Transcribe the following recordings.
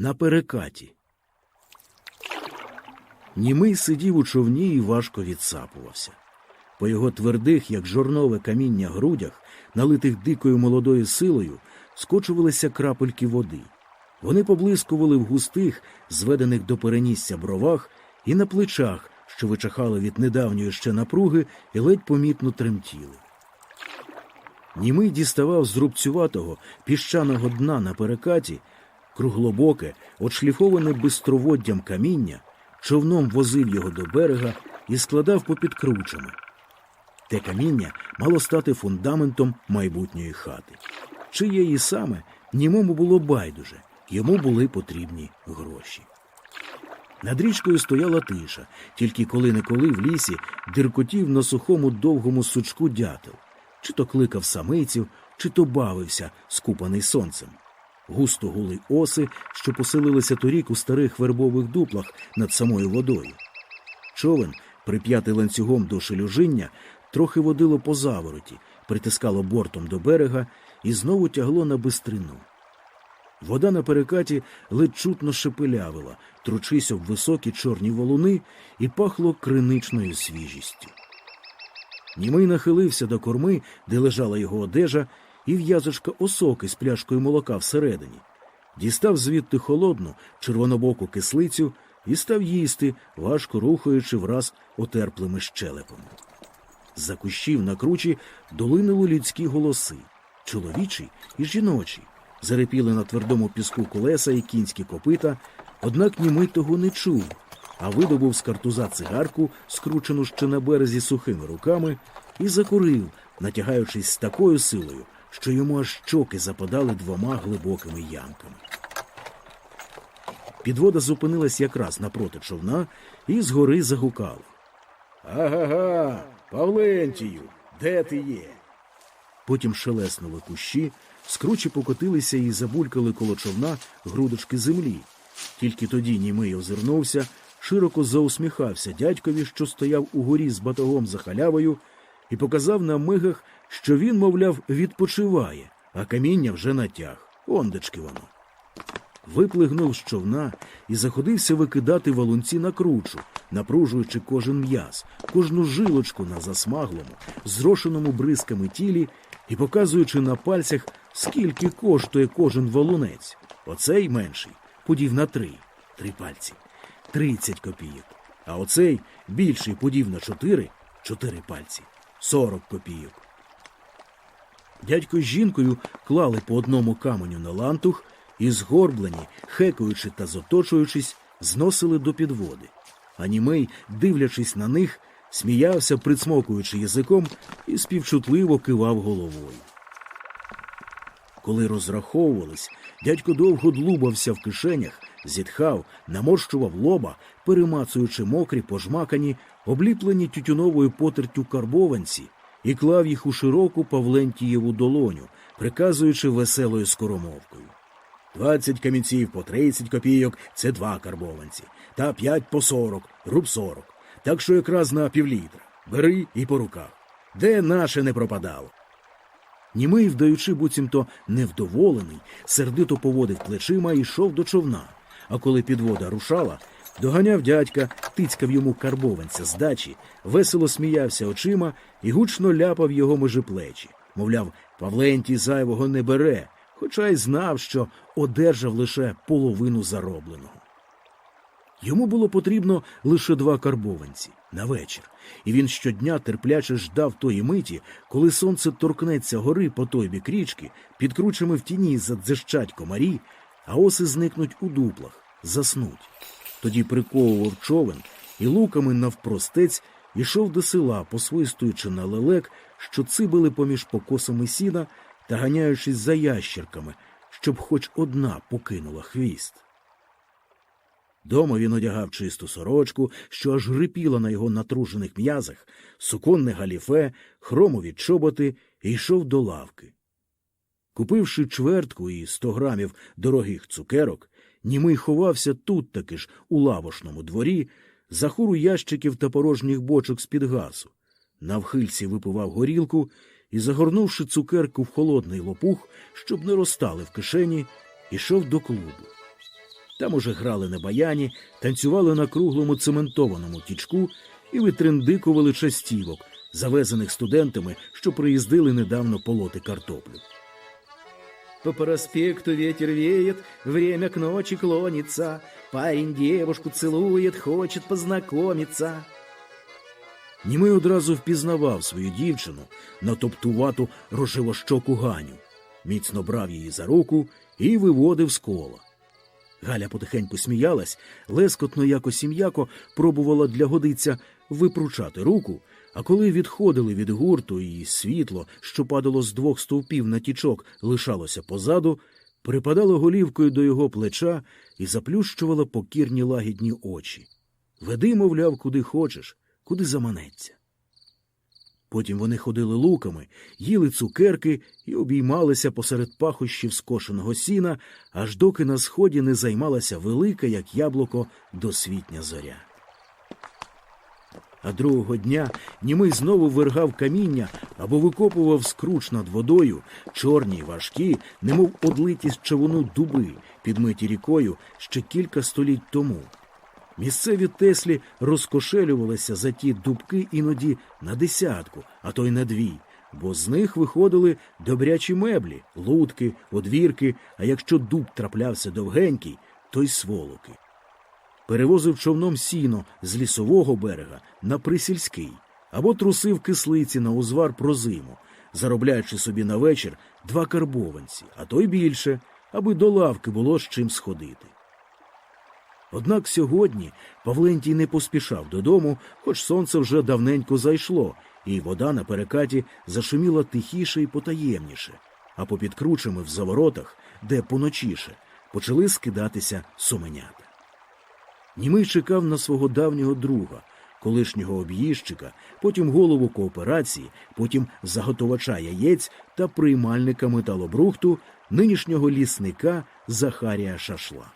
на перекаті. Німий сидів у човні і важко відсапувався. По його твердих, як жорнове каміння грудях, налитих дикою молодою силою, скочувалися крапельки води. Вони поблискували в густих, зведених до перенісся бровах, і на плечах, що вичахали від недавньої ще напруги і ледь помітно тремтіли. Німий діставав з рубцюватого піщаного дна на перекаті круглобоке, отшліфоване бистроводдям каміння, човном возив його до берега і складав попід кручами. Те каміння мало стати фундаментом майбутньої хати. Чиєї саме німому було байдуже, йому були потрібні гроші. Над річкою стояла тиша, тільки коли-неколи в лісі диркотів на сухому довгому сучку дятел, чи то кликав самиців, чи то бавився, скупаний сонцем. Густо гули оси, що поселилися торік у старих вербових дуплах над самою водою. Човен, прип'ятий ланцюгом до шелюжиння, трохи водило по завороті, притискало бортом до берега і знову тягло на бистрину. Вода на перекаті ледь чутно шепелявила, тручись об високі чорні валуни, і пахло криничною свіжістю. Німий нахилився до корми, де лежала його одежа, і в'язочка осоки з пляшкою молока всередині. Дістав звідти холодну, червонобоку кислицю і став їсти, важко рухаючи враз отерплими щелепами. З-за кущів на кручі долинули людські голоси чоловічі і жіночі. Зарепіли на твердому піску колеса і кінські копита, однак німий того не чув, а видобув з картуза цигарку, скручену ще на березі сухими руками, і закурив, натягаючись з такою силою, що йому аж щоки западали двома глибокими ямками. Підвода зупинилась якраз напроти човна і згори загукала. Ага-га, Павлентію, де ти є? Потім шелеснули кущі, скручі покотилися і забулькали коло човна грудочки землі. Тільки тоді німий озирнувся, широко заусміхався дядькові, що стояв у горі з батогом за халявою, і показав на мигах, що він, мовляв, відпочиває, а каміння вже натяг. Ондечки воно. Виплигнув з човна і заходився викидати валунці на кручу, напружуючи кожен м'яз, кожну жилочку на засмаглому, зрошеному бризками тілі і показуючи на пальцях, скільки коштує кожен валунець. Оцей менший подів на три, три пальці, тридцять копійок. А оцей більший подів на чотири, чотири пальці, сорок копійок. Дядько з жінкою клали по одному каменю на лантух і, згорблені, хекаючи та зоточуючись, зносили до підводи. А німей, дивлячись на них, сміявся, прицмокуючи язиком, і співчутливо кивав головою. Коли розраховувались, дядько довго длубався в кишенях, зітхав, наморщував лоба, перемацуючи мокрі, пожмакані, обліплені тютюновою потертю карбованці, і клав їх у широку Павлентієву долоню, приказуючи веселою скоромовкою. Двадцять камінців по тридцять копійок це два карбованці, та п'ять по сорок, руб сорок. Так що якраз на півлітра. Бери і по руках. Де наше не пропадало? Німий, вдаючи буцімто невдоволений, сердито поводив плечима і йшов до човна. А коли підвода рушала, доганяв дядька, тицькав йому карбованця з дачі, весело сміявся очима і гучно ляпав його межи плечі. Мовляв, Павлентій зайвого не бере, хоча й знав, що одержав лише половину заробленого. Йому було потрібно лише два карбованці на вечір, і він щодня терпляче ждав тої миті, коли сонце торкнеться гори по той бік річки, під кручами в тіні задзищать комарі, а оси зникнуть у дуплах, заснуть. Тоді приковував човен і луками навпростець ішов до села, посвистуючи на лелек, що цибили поміж покосами сіна та ганяючись за ящерками, щоб хоч одна покинула хвіст. Дома він одягав чисту сорочку, що аж грипіла на його натружених м'язах, суконне галіфе, хромові чоботи і йшов до лавки. Купивши чвертку і сто грамів дорогих цукерок, німий ховався тут таки ж у лавошному дворі, за хуру ящиків та порожніх бочок з-під газу. Навхильці випивав горілку і, загорнувши цукерку в холодний лопух, щоб не розтали в кишені, ішов до клубу. Там уже грали на баяні, танцювали на круглому цементованому тічку і витриндикували частівок, завезених студентами, що приїздили недавно полоти картоплю. По проспекту ветер веет, время к ночи клонится. Парень девушку целует, хочет познакомиться. Німий одразу впізнавав свою дівчину на топтувату рожевощоку Ганю, міцно брав її за руку і виводив з кола. Галя потихеньку сміялась, лескотно якось і м'яко пробувала для годиця випручати руку, а коли відходили від гурту і світло, що падало з двох стовпів на тічок, лишалося позаду, припадала голівкою до його плеча і заплющувала покірні лагідні очі. Веди, мовляв, куди хочеш, куди заманеться. Потім вони ходили луками, їли цукерки і обіймалися посеред пахощів скошеного сіна, аж доки на сході не займалася велика, як яблуко, досвітня зоря. А другого дня німий знову виргав каміння або викопував скруч над водою, чорні й важкі, немов одлиті з човуну дуби, підмиті рікою ще кілька століть тому. Місцеві теслі розкошелювалися за ті дубки іноді на десятку, а то й на дві, бо з них виходили добрячі меблі, лутки, одвірки, а якщо дуб траплявся довгенький, то й сволоки. Перевозив човном сіно з лісового берега на присільський або трусив кислиці на узвар про зиму, заробляючи собі на вечір два карбованці, а то й більше, аби до лавки було з чим сходити. Однак сьогодні Павлентій не поспішав додому, хоч сонце вже давненько зайшло, і вода на перекаті зашуміла тихіше і потаємніше, а попід кручами в заворотах, де поночіше, почали скидатися суменята. Німий чекав на свого давнього друга, колишнього об'їжджика, потім голову кооперації, потім заготовача яєць та приймальника металобрухту, нинішнього лісника Захарія Шашла.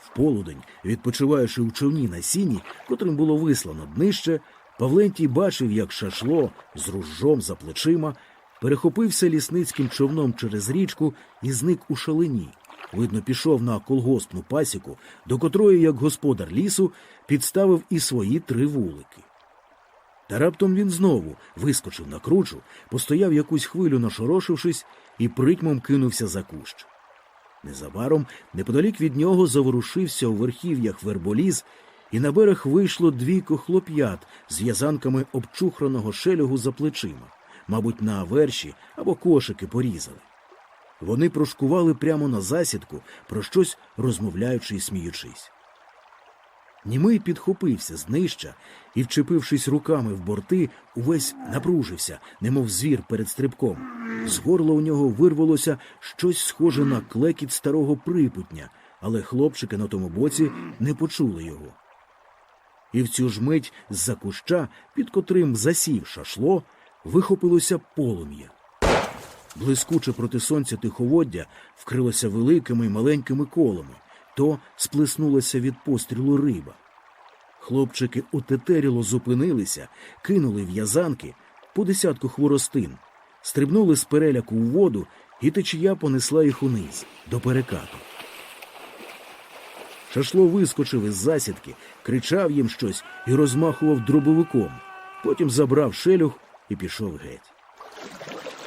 В полудень, відпочиваючи у човні на сіні, котрим було вислано днище, Павлентій бачив, як шашло з ружжом за плечима перехопився лісницьким човном через річку і зник у шалині. Видно, пішов на колгоспну пасіку, до котрої, як господар лісу, підставив і свої три вулики. Та раптом він знову вискочив на кручу, постояв якусь хвилю нашорошившись і притьмом кинувся за кущ. Незабаром неподалік від нього заворушився у верхів'ях верболіз, і на берег вийшло двійко хлоп'ят з в'язанками обчухраного шелюгу за плечима, мабуть, на верші або кошики порізали. Вони прошкували прямо на засідку, про щось розмовляючи і сміючись. Німий підхопився з нижча і, вчепившись руками в борти, увесь напружився, немов звір перед стрибком. З горла у нього вирвалося щось схоже на клекіт старого припутня, але хлопчики на тому боці не почули його. І в цю ж мить з-за куща, під котрим засів шашло, вихопилося полум'я. Блискуче проти сонця тиховоддя вкрилося великими й маленькими колами, то сплеснулася від пострілу риба. Хлопчики отетеріло зупинилися, кинули в'язанки по десятку хворостин, стрибнули з переляку у воду, і течія понесла їх униз, до перекату. Шашло вискочив із засідки, кричав їм щось і розмахував дробовиком. Потім забрав шелюг і пішов геть.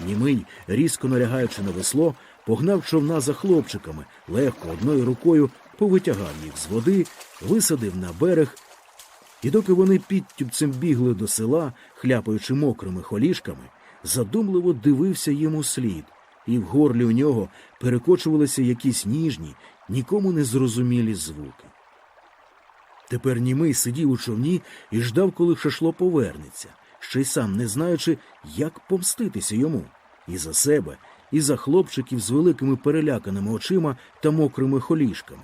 Німий, різко налягаючи на весло, погнав човна за хлопчиками, легко одною рукою повитягав їх з води, висадив на берег, і доки вони підтюбцем бігли до села, хляпаючи мокрими холішками, задумливо дивився йому слід, і в горлі у нього перекочувалися якісь ніжні, нікому не зрозумілі звуки. Тепер німий сидів у човні і ждав, коли шашло повернеться, ще й сам не знаючи, як помститися йому і за себе, і за хлопчиків з великими переляканими очима та мокрими холішками.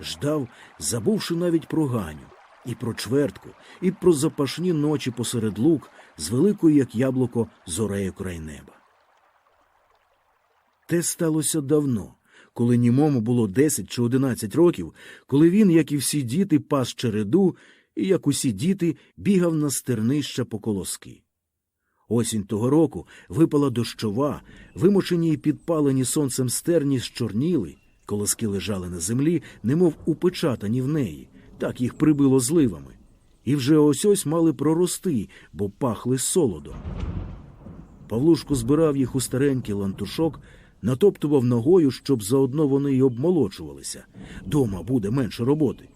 Ждав, забувши навіть про Ганю, і про чвертку, і про запашні ночі посеред лук з великою, як яблуко, зорею край неба. Те сталося давно, коли німому було 10 чи 11 років, коли він, як і всі діти, пас череду, і, як усі діти, бігав на стернища по колоски. Осінь того року випала дощова, вимочені й підпалені сонцем стерні зчорніли, Колоски лежали на землі, немов упечатані в неї, так їх прибило зливами. І вже ось ось мали прорости, бо пахли солодом. Павлушко збирав їх у старенький лантушок, натоптував ногою, щоб заодно вони й обмолочувалися. Дома буде менше роботи.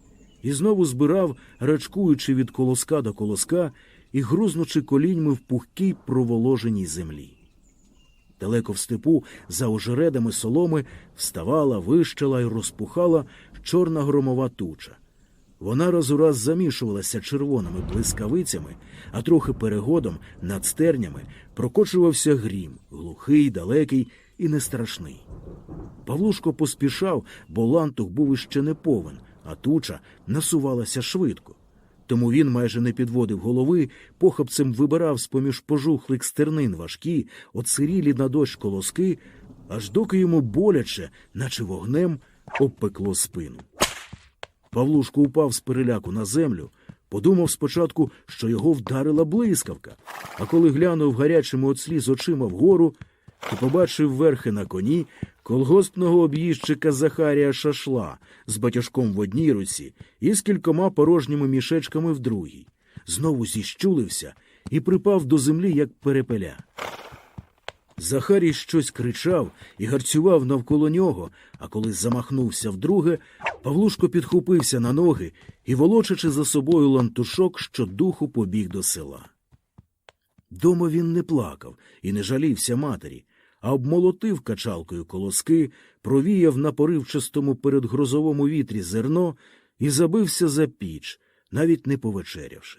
І знову збирав, рачкуючи від колоска до колоска і грузнучи коліньми в пухкій проволоженій землі. Далеко в степу, за ожередами соломи, вставала, вищала і розпухала чорна громова туча. Вона раз у раз замішувалася червоними блискавицями, а трохи перегодом над стернями прокочувався грім, глухий, далекий і нестрашний. Павлушко поспішав, бо лантух був іще не повен, а туча насувалася швидко. Тому він майже не підводив голови, похапцем вибирав з-поміж пожухлих стернин важкі, оцирілі на дощ колоски, аж доки йому боляче, наче вогнем, обпекло спину. Павлушко упав з переляку на землю, подумав спочатку, що його вдарила блискавка, а коли глянув гарячими от сліз очима вгору, то побачив верхи на коні колгоспного об'їжджика Захарія Шашла з батяжком в одній руці і з кількома порожніми мішечками в другій. Знову зіщулився і припав до землі, як перепеля. Захарій щось кричав і гарцював навколо нього, а коли замахнувся вдруге, Павлушко підхопився на ноги і, волочачи за собою лантушок, щодуху побіг до села. Дома він не плакав і не жалівся матері, а обмолотив качалкою колоски, провіяв на поривчастому передгрозовому вітрі зерно і забився за піч, навіть не повечерявши.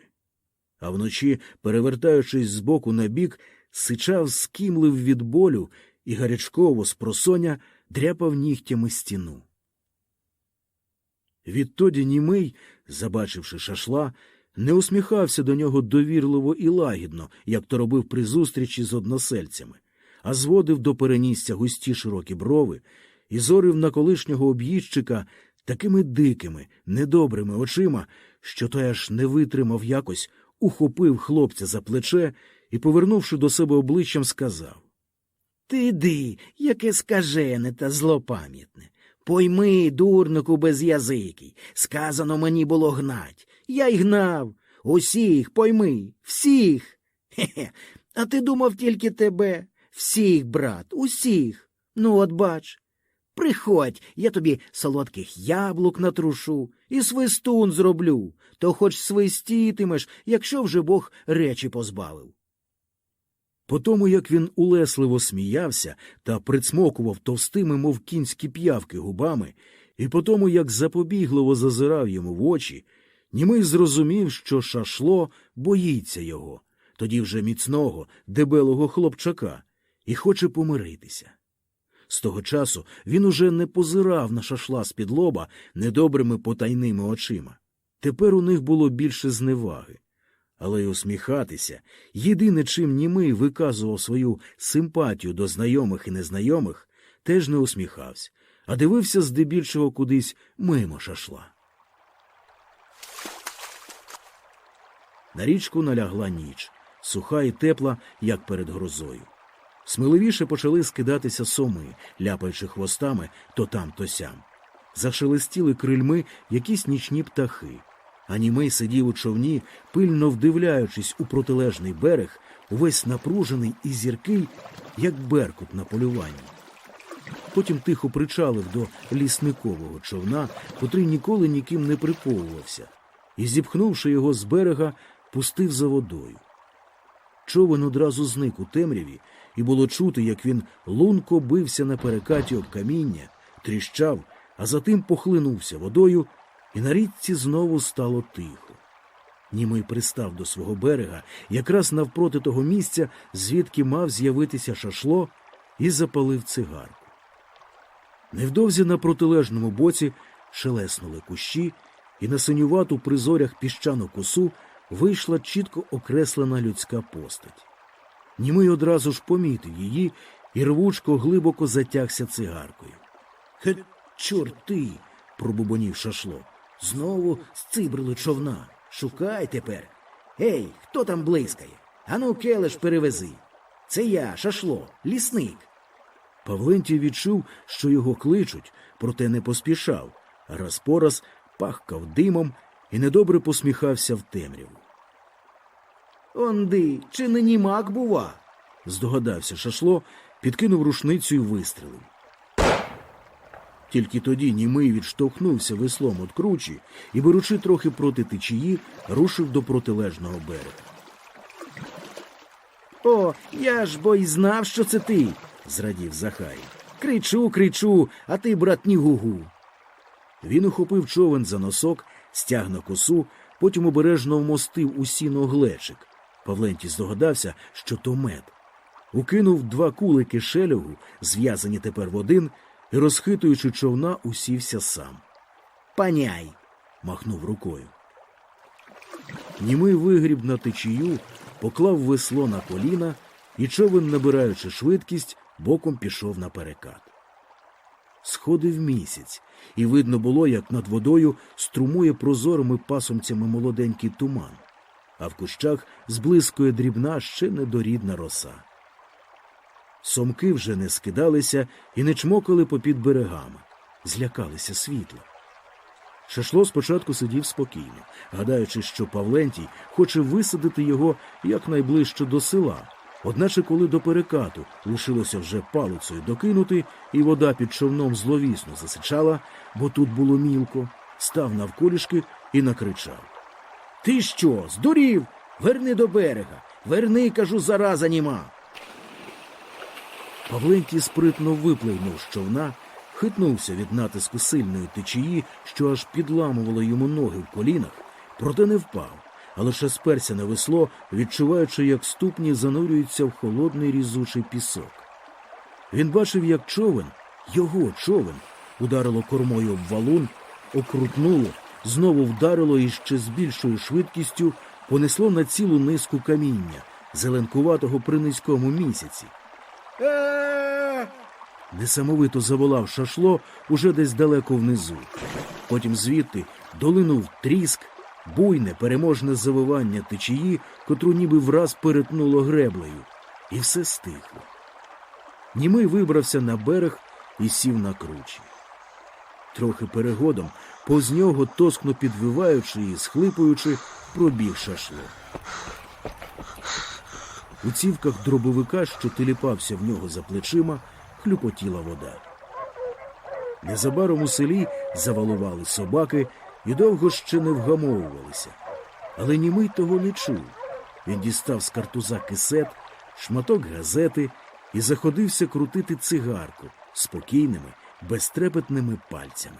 А вночі, перевертаючись з боку на бік, сичав, скімлив від болю і гарячково з просоня дряпав нігтями стіну. Відтоді німий, забачивши шашла, не усміхався до нього довірливо і лагідно, як то робив при зустрічі з односельцями, а зводив до перенісся густі широкі брови і зорив на колишнього об'їжджика такими дикими, недобрими очима, що той аж не витримав якось, ухопив хлопця за плече і, повернувши до себе обличчям, сказав Ти йди, яке скажене та злопам'ятне. Пойми, дурнику безязикий, сказано мені було гнать. Я й гнав. Усіх, пойми, всіх. Хе-хе. А ти думав тільки тебе? Всіх, брат, усіх. Ну, от бач. Приходь, я тобі солодких яблук натрушу і свистун зроблю, то хоч свистітимеш, якщо вже Бог речі позбавив. По тому, як він улесливо сміявся та прицмокував товстими, мов кінські п'явки губами, і по тому, як запобігливо зазирав йому в очі, німий зрозумів, що шашло боїться його, тоді вже міцного, дебелого хлопчака, і хоче помиритися. З того часу він уже не позирав на шашла з-під лоба недобрими потайними очима. Тепер у них було більше зневаги. Але й усміхатися, єдине, чим німий виказував свою симпатію до знайомих і незнайомих, теж не усміхався, а дивився здебільшого кудись мимо шашла. На річку налягла ніч, суха і тепла, як перед грозою. Сміливіше почали скидатися соми, ляпаючи хвостами то там, то сям. Зашелестіли крильми якісь нічні птахи. А німей сидів у човні, пильно вдивляючись у протилежний берег, увесь напружений і зіркий, як беркут на полюванні. Потім тихо причалив до лісникового човна, котрий ніколи ніким не приповувався, і, зіпхнувши його з берега, пустив за водою. Човен одразу зник у темряві, і було чути, як він лунко бився на перекаті об каміння, тріщав, а затим похлинувся водою, і на річці знову стало тихо. Німий пристав до свого берега, якраз навпроти того місця, звідки мав з'явитися шашло, і запалив цигарку. Невдовзі на протилежному боці шелеснули кущі, і на синювату при зорях піщану косу вийшла чітко окреслена людська постать. Німий одразу ж помітив її і рвучко глибоко затягся цигаркою. Хе, чорти. пробубонів шашло. Знову зцибрили човна. Шукай тепер. Ей, хто там блискає? Ану, келеш перевези. Це я, шашло, лісник. Павлентій відчув, що його кличуть, проте не поспішав, раз по раз пахкав димом і недобре посміхався в темряву. Онди, чи не німак бува? Здогадався шашло, підкинув рушницю і вистрелив. Тільки тоді німий відштовхнувся веслом від кручі і, беручи трохи проти течії, рушив до протилежного берега. О, я ж бо й знав, що це ти, зрадів Захарій. Кричу, кричу, а ти, брат, ні гугу. Він ухопив човен за носок, стяг на косу, потім обережно вмостив у сіно глечик. Павлентій здогадався, що то мед. Укинув два кулики шелягу, зв'язані тепер в один, і, розхитуючи човна, усівся сам. Паняй. махнув рукою. Німий вигріб на течію, поклав весло на коліна, і човен, набираючи швидкість, боком пішов на перекат. Сходив місяць, і видно було, як над водою струмує прозорими пасомцями молоденький туман, а в кущах зблискує дрібна ще недорідна роса. Сомки вже не скидалися і не чмокали попід берегами, злякалися світла. Шашло спочатку сидів спокійно, гадаючи, що Павлентій хоче висадити його якнайближче до села. Одначе, коли до перекату лишилося вже палицею докинути, і вода під човном зловісно засичала, бо тут було мілко, став навколішки і накричав. Ти що, здурів? Верни до берега. Верни, кажу, зараза німа. Павлентій спритно випливнув з човна, хитнувся від натиску сильної течії, що аж підламувало йому ноги в колінах, проте не впав, а лише сперся на весло, відчуваючи, як ступні занурюються в холодний різучий пісок. Він бачив, як човен, його човен, ударило кормою об валун, окрутнуло, знову вдарило і ще з більшою швидкістю понесло на цілу низку каміння, зеленкуватого при низькому місяці. Несамовито заволав шашло уже десь далеко внизу. Потім звідти долинув тріск, буйне, переможне завивання течії, котру ніби враз перетнуло греблею, і все стихло. Німий вибрався на берег і сів на кручі. Трохи перегодом, повз нього, тоскно підвиваючи і схлипуючи, пробіг шашло. У цівках дробовика, що теліпався в нього за плечима, хлюпотіла вода. Незабаром у селі завалували собаки і довго ще не вгамовувалися. Але німий того не чув. Він дістав з картуза кисет, шматок газети і заходився крутити цигарку спокійними, безтрепетними пальцями.